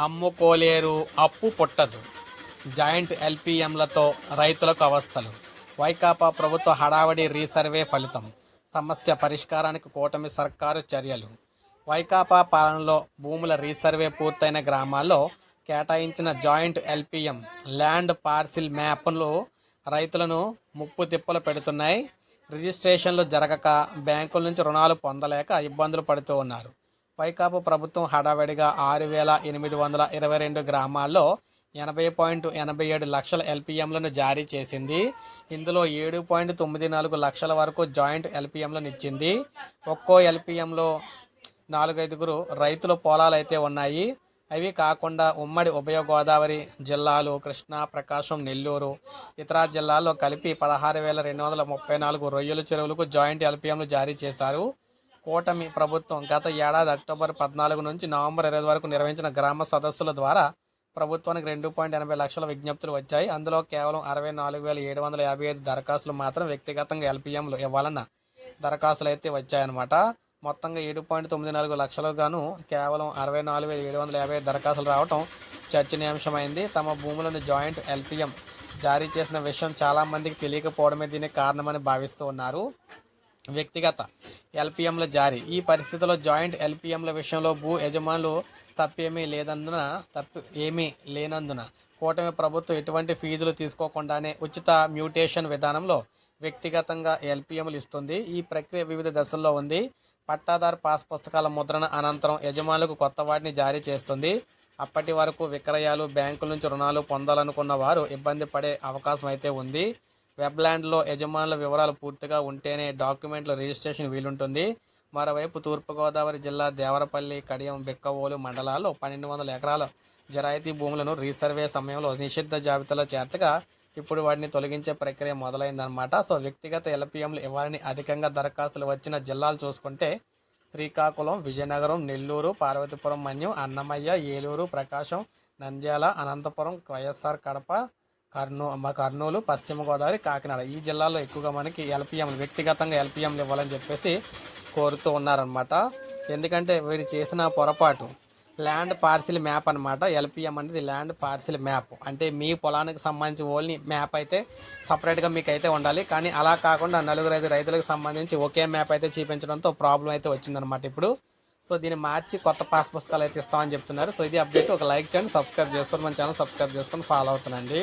అమ్ముకోలేరు అప్పు పుట్టదు. జాయింట్ ఎల్పిఎంలతో రైతులకు అవస్థలు. వైకాపా ప్రభుత్వ హడావడి రీసర్వే ఫలితం. సమస్య పరిష్కారానికి కూటమి సర్కారు చర్యలు. వైకాపా పాలనలో భూముల రీసర్వే పూర్తయిన గ్రామాల్లో కేటాయించిన జాయింట్ ఎల్పిఎం ల్యాండ్ పార్సిల్ మ్యాప్లు రైతులను ముప్పు తిప్పలు పెడుతున్నాయి. రిజిస్ట్రేషన్లు జరగక బ్యాంకుల నుంచి రుణాలు పొందలేక ఇబ్బందులు పడుతూ ఉన్నారు. వైకాపా ప్రభుత్వం హడావిడిగా ఆరు వేల ఎనిమిది వందల ఇరవై రెండు గ్రామాల్లో ఎనభై పాయింట్ ఎనభై ఏడు లక్షల ఎల్పిఎంలను జారీ చేసింది. ఇందులో ఏడు పాయింట్ తొమ్మిది నాలుగు లక్షల వరకు జాయింట్ ఎల్పిఎంలను ఇచ్చింది. ఒక్కో ఎల్పిఎంలో నాలుగైదుగురు రైతుల పొలాలు అయితే ఉన్నాయి. అవి కాకుండా ఉమ్మడి ఉభయ గోదావరి జిల్లాలు కృష్ణా ప్రకాశం నెల్లూరు ఇతర జిల్లాల్లో కలిపి పదహారు వేల రెండు వందల ముప్పై నాలుగు రొయ్యల చెరువులకు జాయింట్ ఎల్పిఎంలు జారీ చేశారు. కూటమి ప్రభుత్వం గత ఏడాది అక్టోబర్ పద్నాలుగు నుంచి నవంబర్ ఇరవై వరకు నిర్వహించిన గ్రామ సదస్సుల ద్వారా ప్రభుత్వానికి రెండు పాయింట్ ఎనభై లక్షల విజ్ఞప్తులు వచ్చాయి. అందులో కేవలం అరవై నాలుగు వేల ఏడు వందల యాభై ఐదు దరఖాస్తులు మాత్రం వ్యక్తిగతంగా ఎల్పిఎంలు ఇవ్వాలన్న దరఖాస్తులు అయితే వచ్చాయన్నమాట. మొత్తంగా ఏడు పాయింట్ తొమ్మిది నాలుగు లక్షలకు గాను కేవలం అరవై నాలుగు వేల ఏడు వందల యాభై ఐదు దరఖాస్తులు రావడం చర్చనీయాంశమైంది. తమ భూములను జాయింట్ ఎల్పిఎం జారీ చేసిన విషయం చాలామందికి తెలియకపోవడమే దీనికి కారణమని భావిస్తూ ఉన్నారు. వ్యక్తిగత ఎల్పిఎంల జారీ. ఈ పరిస్థితిలో జాయింట్ ఎల్పిఎంల విషయంలో భూ యజమానులు తప్పేమీ లేనందున తప్పు ఏమీ లేనందున కూటమి ప్రభుత్వం ఎటువంటి ఫీజులు తీసుకోకుండానే ఉచిత మ్యూటేషన్ విధానంలో వ్యక్తిగతంగా ఎల్పిఎంలు ఇస్తుంది. ఈ ప్రక్రియ వివిధ దశల్లో ఉంది. పట్టాదారు పాస్ పుస్తకాల ముద్రణ అనంతరం యజమానులకు కొత్త వాటిని జారీ చేస్తుంది. అప్పటి వరకు విక్రయాలు బ్యాంకుల నుంచి రుణాలు పొందాలనుకున్న వారు ఇబ్బంది పడే అవకాశం అయితే ఉంది. వెబ్లాండ్లో యజమానుల వివరాలు పూర్తిగా ఉంటేనే డాక్యుమెంట్ల రిజిస్ట్రేషన్ వీలుంటుంది. మరోవైపు తూర్పుగోదావరి జిల్లా దేవరపల్లి కడియం బిక్కవోలు మండలాల్లో పన్నెండు వందల ఎకరాల జరాయితీ భూములను రీసర్వే సమయంలో నిషిద్ధ జాబితాలో చేర్చగా ఇప్పుడు వాటిని తొలగించే ప్రక్రియ మొదలైందనమాట సో వ్యక్తిగత ఎల్పిఎంలు ఇవ్వాలని అధికంగా దరఖాస్తులు వచ్చిన జిల్లాలు చూసుకుంటే శ్రీకాకుళం విజయనగరం నెల్లూరు పార్వతీపురం మన్యం అన్నమయ్య ఏలూరు ప్రకాశం నంద్యాల అనంతపురం వైఎస్ఆర్ కడప కర్నూ కర్నూలు పశ్చిమ గోదావరి కాకినాడ. ఈ జిల్లాల్లో ఎక్కువగా మనకి ఎల్పిఎంలు వ్యక్తిగతంగా ఎల్పిఎంలు ఇవ్వాలని చెప్పేసి కోరుతూ ఉన్నారనమాట ఎందుకంటే వీరు చేసిన పొరపాటు ల్యాండ్ పార్సిల్ మ్యాప్ అనమాట ఎల్పిఎం అనేది ల్యాండ్ పార్సిల్ మ్యాప్. అంటే మీ పొలానికి సంబంధించి ఓన్లీ మ్యాప్ అయితే సపరేట్గా మీకు అయితే ఉండాలి. కానీ అలా కాకుండా నలుగురు ఐదు రైతులకు సంబంధించి ఒకే మ్యాప్ అయితే చూపించడంతో ప్రాబ్లం అయితే వచ్చిందనమాట ఇప్పుడు. సో దీన్ని మార్చి కొత్త పాస్ పుస్తకాలు అయితే ఇస్తామని చెప్తున్నారు. సో ఇది అప్డేట్. ఒక లైక్ చేయండి సబ్స్క్రైబ్ చేసుకొని మన ఛానల్ సబ్స్క్రైబ్ చేసుకొని ఫాలో అవుతానండి